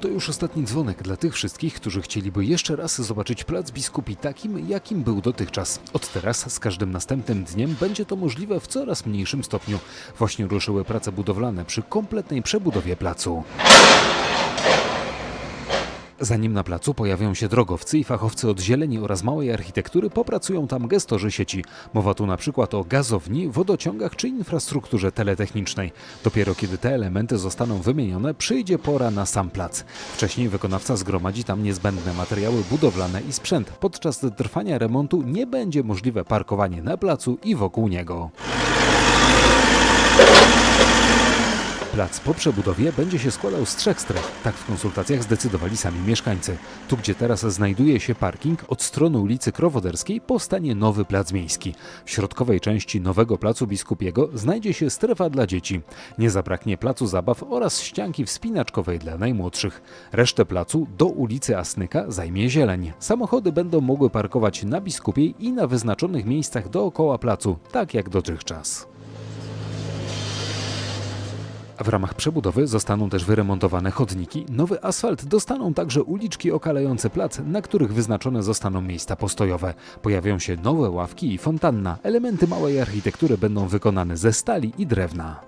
To już ostatni dzwonek dla tych wszystkich, którzy chcieliby jeszcze raz zobaczyć plac biskupi takim, jakim był dotychczas. Od teraz z każdym następnym dniem będzie to możliwe w coraz mniejszym stopniu. Właśnie ruszyły prace budowlane przy kompletnej przebudowie placu. Zanim na placu pojawią się drogowcy i fachowcy od zieleni oraz małej architektury, popracują tam gestorzy sieci. Mowa tu na przykład o gazowni, wodociągach czy infrastrukturze teletechnicznej. Dopiero kiedy te elementy zostaną wymienione, przyjdzie pora na sam plac. Wcześniej wykonawca zgromadzi tam niezbędne materiały budowlane i sprzęt. Podczas trwania remontu nie będzie możliwe parkowanie na placu i wokół niego. Plac po przebudowie będzie się składał z trzech stref. Tak w konsultacjach zdecydowali sami mieszkańcy. Tu, gdzie teraz znajduje się parking, od strony ulicy Krowoderskiej powstanie nowy plac miejski. W środkowej części nowego placu biskupiego znajdzie się strefa dla dzieci. Nie zabraknie placu zabaw oraz ścianki wspinaczkowej dla najmłodszych. Resztę placu do ulicy Asnyka zajmie zieleń. Samochody będą mogły parkować na biskupiej i na wyznaczonych miejscach dookoła placu, tak jak dotychczas. W ramach przebudowy zostaną też wyremontowane chodniki, nowy asfalt, dostaną także uliczki okalające plac, na których wyznaczone zostaną miejsca postojowe. Pojawią się nowe ławki i fontanna. Elementy małej architektury będą wykonane ze stali i drewna.